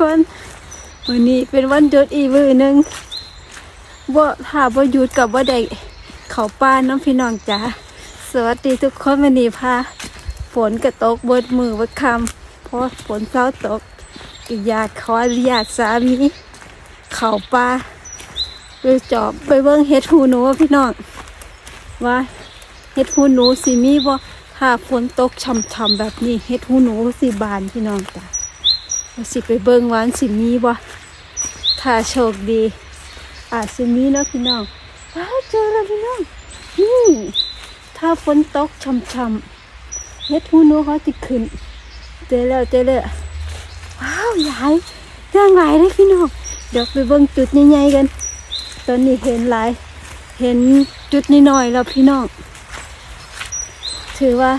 คนวันนี้เป็นวันหยุดอีกมือหนึ่งบ่ถ้าบ่หยุดกับบ่ได้เขาป้าน้องพี่น้องจ๋าสวัสดีทุกคนวันนี้พาฝนกระตกบดมือเบดคำเพราะฝนเช้าตกอยากขออนุญาตสามีเขาป้าไปจอบไปเบิ่งเฮ็ดหูหนูว่าพี่น้องว่าเฮ็ดหูหนูสิมีบ่ถ้าฝนตกช่ำๆแบบนี้เฮ็ดหูหนูสิบานพี่น้องจ้ะเรา สิไปเบิ่งวานสิมีบ่ถ้าโชคดีอาจสิมีเนาะพี่น้องว้าวเจอแล้วพี่น้องนี่ถ้าฝนตกช่ำๆเฮ็ดหูหนูเขาจะขึ้นเจอแล้วเจอแล้วว้าวใหญ่ย่างหลายเลยพี่น้องเดี๋ยวไปเบิ่งจุดใหญ่ๆกัน ตอนนี้เห็นหลาย เห็นจุดน้อยๆแล้วพี่น้อง ถือว่า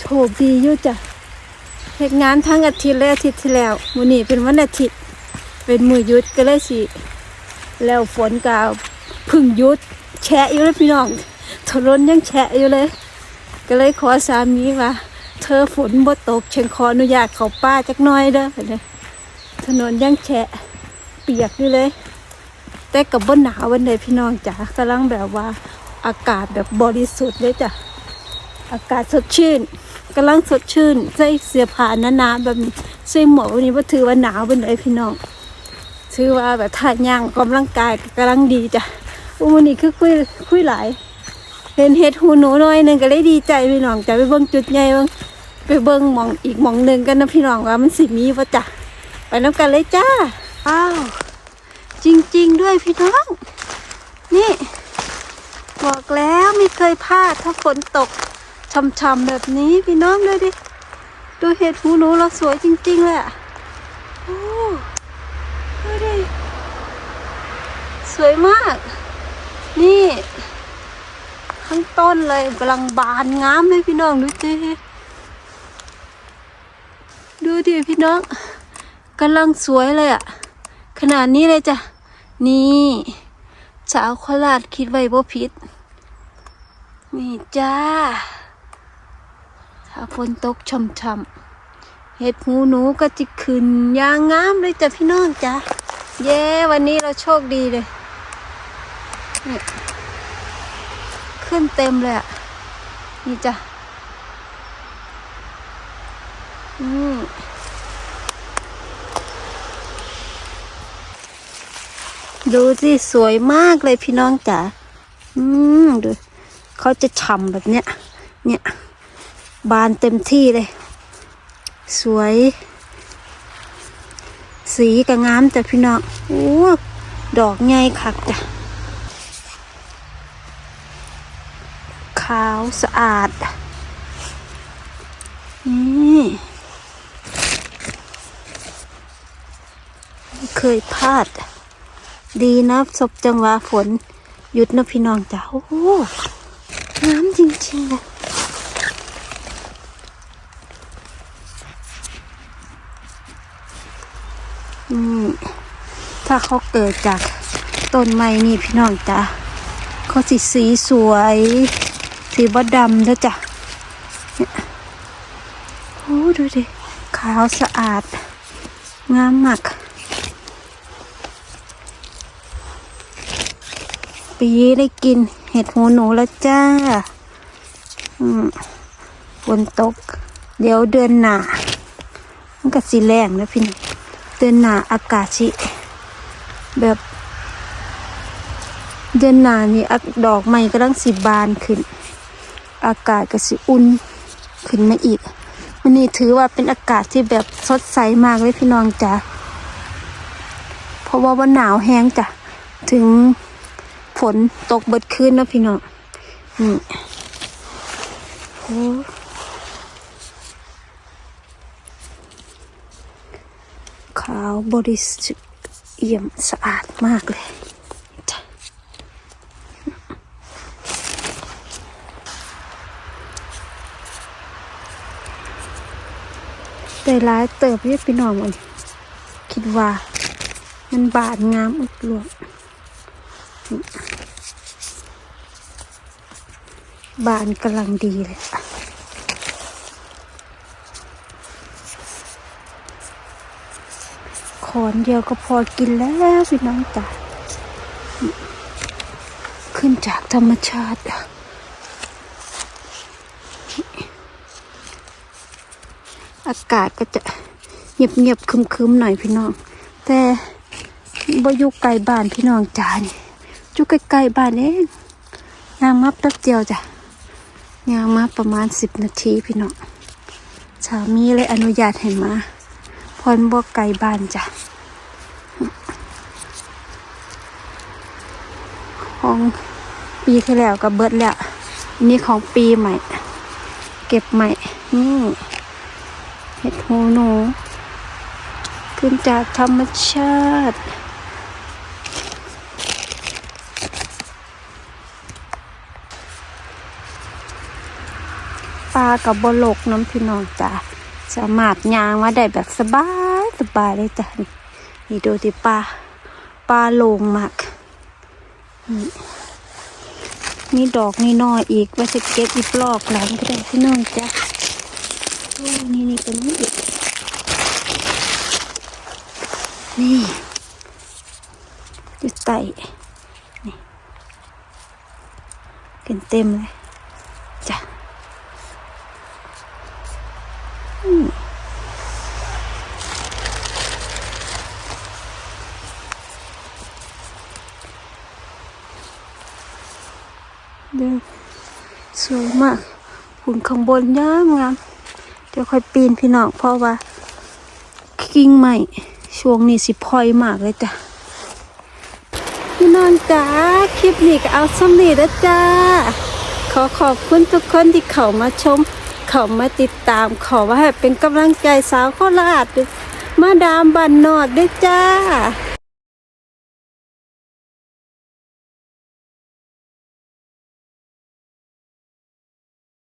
โชคดีอยู่จ้ะ เหตุงานทั้งอาทิตย์และอาทิตย์ที่แล้วมื้อนี้เป็นวันอาทิตย์ เป็นมือหยุดก็เลยสิแล้วฝนก็เพึ่งหยุด แฉะอยู่เลยพี่น้องถนนยังแฉะอยู่เลย ก็เลยขอสามีว่า เธอฝนบ่ตกฉันขออนุญาตเขาป้าจักน้อยเด้อเนี่ยถนนยังแฉะเปียกอยู่เลย แต่กับบ่หนาววันใดพี่น้องจ๋ากำลังแบบว่าอากาศแบบบริสุทธิ์เลยจ้ะอากาศสดชื่น กำลังสดชื่น ใส่เสื้อผ้าหนาๆแบบนี้ใส่หมวกวันนี้ว่าถือว่าหนาวเป็นเลยพี่น้องถือว่าแบบท่าย่างกำลังกายก็กำลังดีจ้ะอุ้มวันนี้คือคุยคุยหลายเห็นเห็ดหูหนูน่อยหนึ่งก็เลยดีใจพี่น้องจะไปเบิ่งจุดใหญ่เบิ่งไปเบิ่งหมองอีกหมองหนึ่งกันนะพี่น้องว่ามันสิมีป่ะจ้ะไปน้ำกันเลยจ้าอ้าวจริง ๆ ด้วยพี่น้อง นี่ บอกแล้วไม่เคยพลาดถ้าฝนตก ช่ำๆแบบนี้พี่น้องดูดิดูเห็ดหูหนูเราสวยจริงๆเลยอะโอ้ดูดิสวยมาก นี่ทั้งต้นเลยกำลังบานงามเลยพี่น้องดูดิดูดิพี่น้องกำลังสวยเลยอะขนาดนี้เลยจ้ะ นี่สาวโคราชคิดไว้บ่ผิด นี่จ้า ถ้าฝนตกช่ำๆเห็ดหูหนูก็จะขึ้นยางงามเลยจ้ะพี่น้องจ้ะเย้วันนี้เราโชคดีเลยนี่ขึ้นเต็มเลยอะ นี่จ้ะอืมดูสิสวยมากเลยพี่น้องจ๋า อืม ดู เขาจะฉ่ำแบบเนี้ย เนี่ย บานเต็มที่เลย สวย สีก็งามแต่พี่น้องโอ้ดอกใหญ่คักจ้ะ ขาวสะอาด นี่เคยพลาด ดีนะศบจังหวะฝน หยุดนะพี่น้องจ้ะ โอ้หงามจริงๆเลย อืมถ้าเขาเกิดจากต้นไม้นี่พี่น้องจ้ะเขาสีสีสวย สีบดำแล้วจ้ะโอ้ดูดิ ขาวสะอาด งามมากปีได้กินเห็ดหูหนูแล้วจ้าฝนตก เดี๋ยวเดือนหนามันก็สีแรงนะพี่น้อง เดือนหนาอากาศสิแบบ เดือนหนานี่อักดอกไม้กำลังสิบานขึ้น อากาศก็สิอุ่นขึ้นมาอีกวันนี้ถือว่าเป็นอากาศที่แบบสดใสมากเลยพี่น้องจ้ะเพราะว่าวันหนาวแห้งจ้ะถึงฝนตกเบิดคืนนะพี่น้องนี่โอ้าวบริสุทธิ์เอี่ยมสะอาดมากเลยแต่ร้ายเติบเรียบพี่น้องมันคิดว่ามันบาดงามอุดหลวงบานกำลังดีเลย อนเดียวก็พอกินแล้วพี่น้องจ๋าขึ้นจากธรรมชาติอากาศก็จะเงียบๆคึมๆหน่อยพี่น้อง แต่บ่อยู่ไกลบ้านพี่น้องจ๋านี่อยู่ใกล้ๆบ้านเองยางมาแป๊บเดียวจ้ะยางมาประมาณสิบนาทีพี่น้องสามีเลยอนุญาตให้มาพอนบ่ไกลบ้านจ้ะของ ปีที่แล้วก็เบิดแล้วนี่ของปีใหม่ เก็บใหม่ นี่เห็ดหูหนูขึ้นจากธรรมชาติ ปลากับบลกน้ำพี่น้องจ้ะสามารถยางมาได้แบบสบายสบายเลยจ้ะนี่ดูที่ปลาปลาโลงมาก มีดอกนี่น้อยอีกว่าจะเก็บอีกลอกหลังก็ได้พี่น้องจ้ะนี่นี่เป็นนี่อีกนี่จุดไต่นี่กินเต็มเลย เดี๋ยวสวยมากหุ่นข้างบนงามงามเดี๋ยวค่อยปีนพี่น้องเพราะว่ากิ่งใหม่ช่วงนี้สิพลอยมากเลยจ้ะพี่น้องจ๋าคลิปนี้ก็เอาสำนีแล้วจ้า ขอขอบคุณทุกคนที่เข้ามาชม เข้ามาติดตามขอว่าให้เป็นกำลังใจสาวโคราชมาดามบันนอดด้วยจ้า